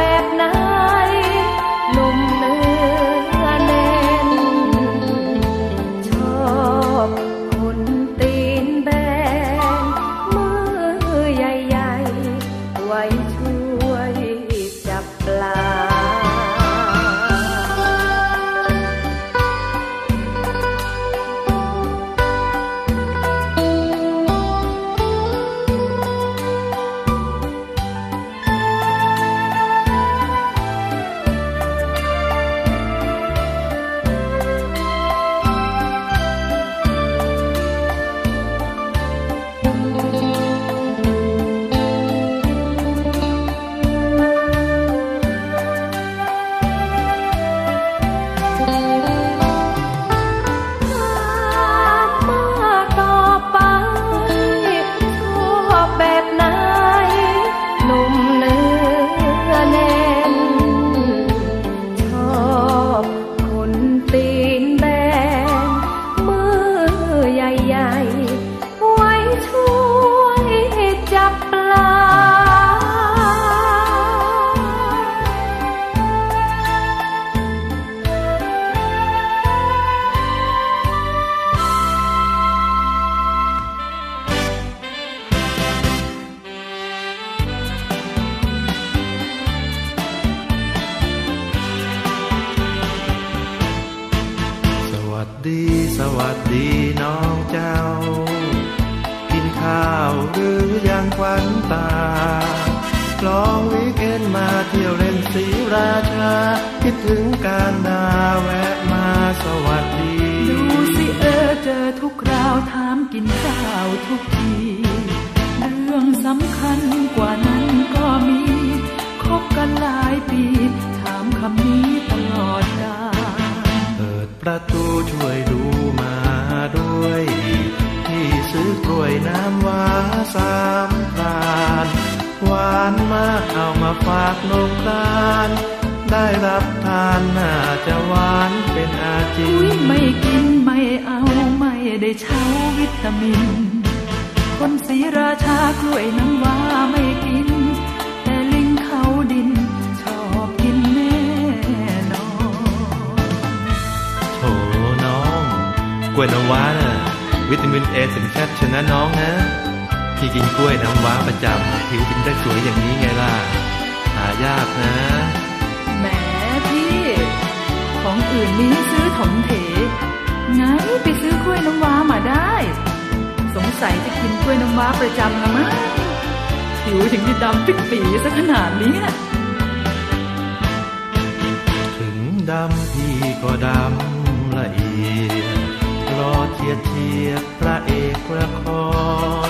แบบนั้น วิกนมาเที่ยวเล่นสีราชา คิดถึงการนาแวะมาสวัสดี ดูสิเออเจอทุกคราวถามกินข้าวทุกทีเรื่องสำคัญกว่านั้นก็มีคบกันหลายปี ถามคำนี้ตลอดกาลเปิดประตูช่วยดูมาด้วย ที่ซื้อกล้วยน้ำว้าสาม หวานมากเอามาฝากนมตาล ได้รับทานน่าจะหวานเป็นอาจิพยไม่กินไม่เอาไม่ได้เช้าวิตามิน คนสีราชากล้วยน้ำว้าไม่กิน แต่ลิงเขาดินชอบกินแน่นอนโถน้อง กล้วยน้ำว้านะวิตามินเอถึงแคบชนะน้องนะ ที่กินกล้วยน้ำว้าประจำผิวถึงได้สวยอย่างนี้ไงล่ะ หายากนะแหมพี่ ของอื่นนี้ซื้อถมเถงั้ไปซื้อกล้วยน้ำว้ามาได้ สงสัยจะกินกล้วยน้ำว้าประจำละมั้งผิวถึงจะดำปิดปีซะขนาดนี้ถึงดำพี่ก็ดำละเอียดรอเทียดเทียดพระเอกละคร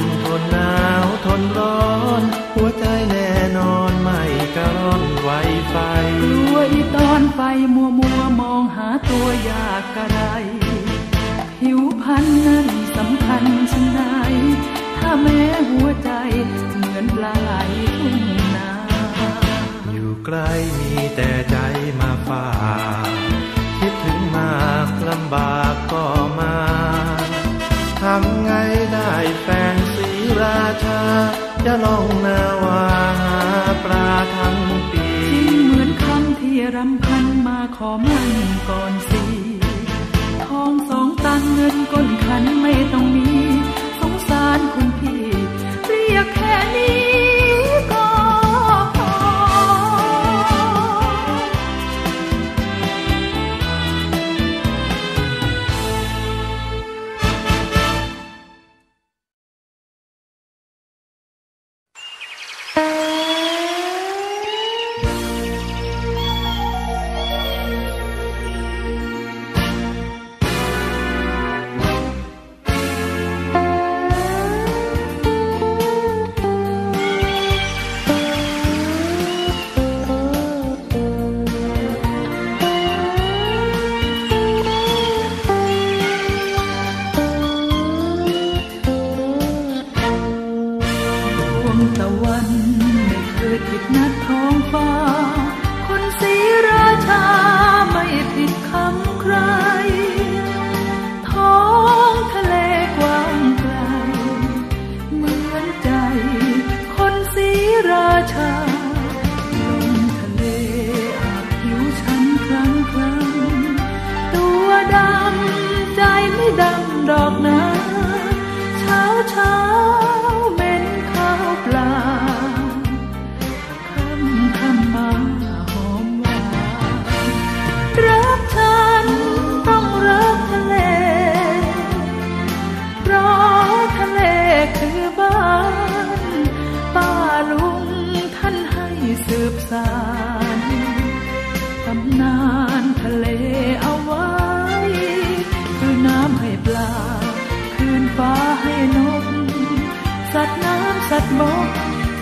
ำทนหนาวทนร้อน หัวใจแน่นอนไม่กระร่อนไวไฟรัวอีตอนไปมัวมัวมองหาตัวยากกะไรผิวพันนั้นสำคัญชนไหนถ้าแม้หัวใจเหมือนปลาไหลทุ่งนาอยู่ใกล้มีแต่ใจมาฝ่าคิดถึงมากลำบากก็ ชาจะลงนาวาหาปลาทั้งปีสิ้เหมือนคำที่รำพันมาขอมันก่อนสิทองสองตันเงินก้นขันไม่ต้องมี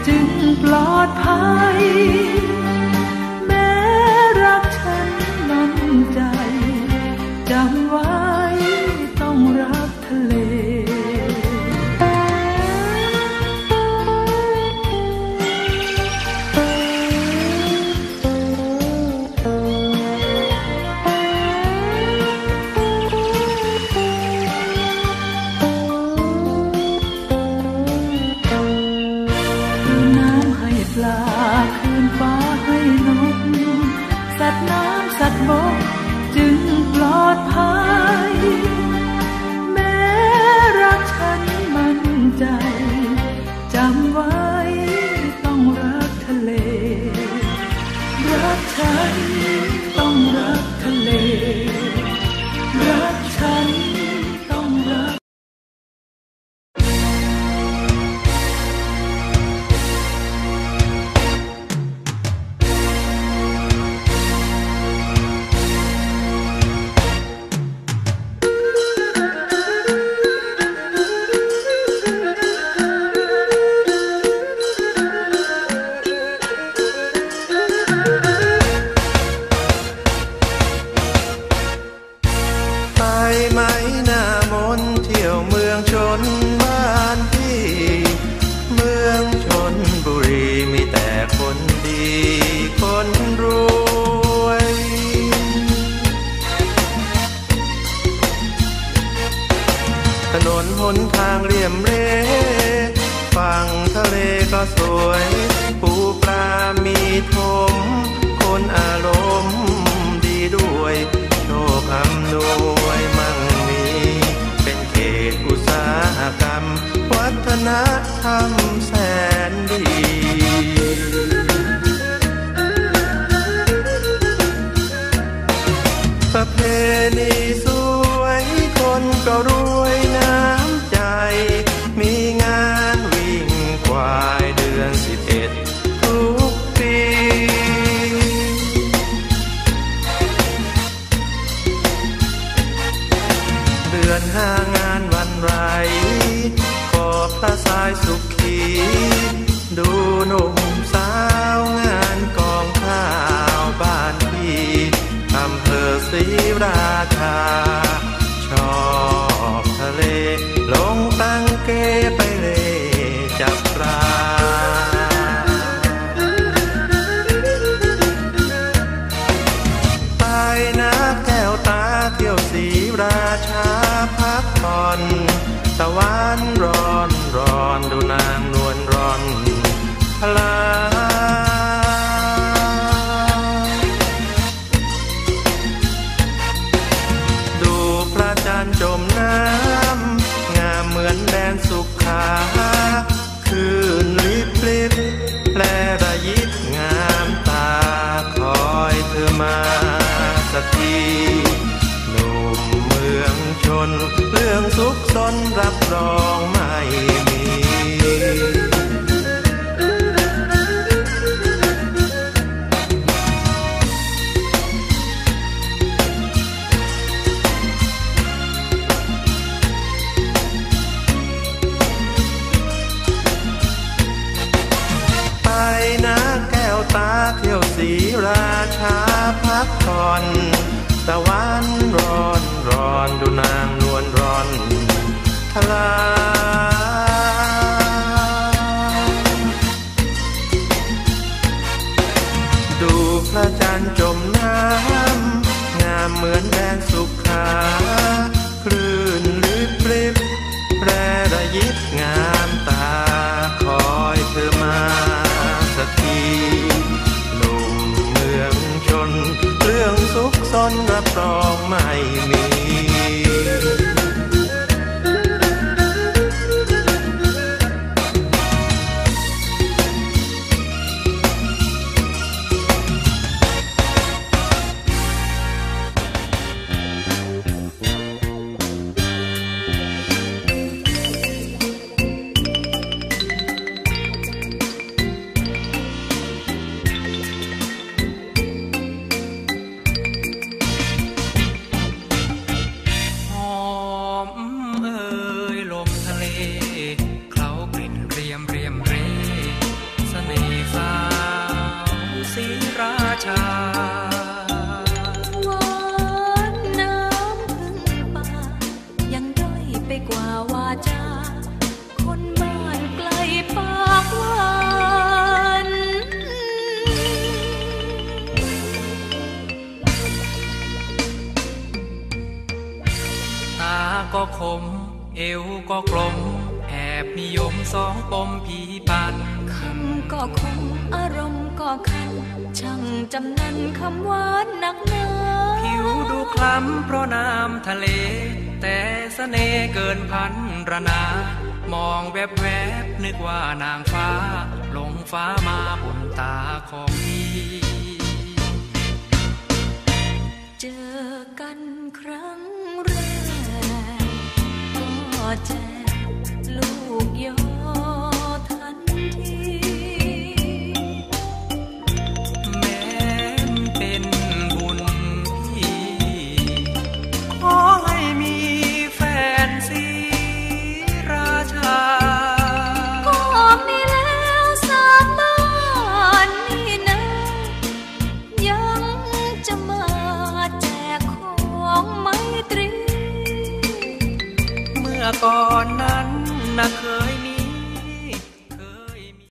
จึงปลอดภัย ต้องรักทะเล ลี่ยมเรฝั่งทะเลก็สวย ปูปลามีทม คนอารมณ์ดีด้วย โชคอำนวยมั่งมี เป็นเขตอุตสาหกรรม วัฒนธรรมแสนดีประเพณีสุ รีราชาชอบทะเล ลงตั้งเกไปเลจับปลาตายนักแก้วตาเที่ยวสีราชาพักผ่อนตะวันร้อนร้อนดูนางนวลร้อนพลา 哈喽 สองปมผีปันคำก็คมอารมณ์ก็คัน ช่างจำนันคำหวานนักหนาผิวดูคล้ำเพราะน้ำทะเล แต่สเสน่ห์เกินพันระนามองแวบแวบนึกว่านางฟ้า ลงฟ้ามาบนตาของพี่เจอกันครั้งแรกก็แจลูกยอ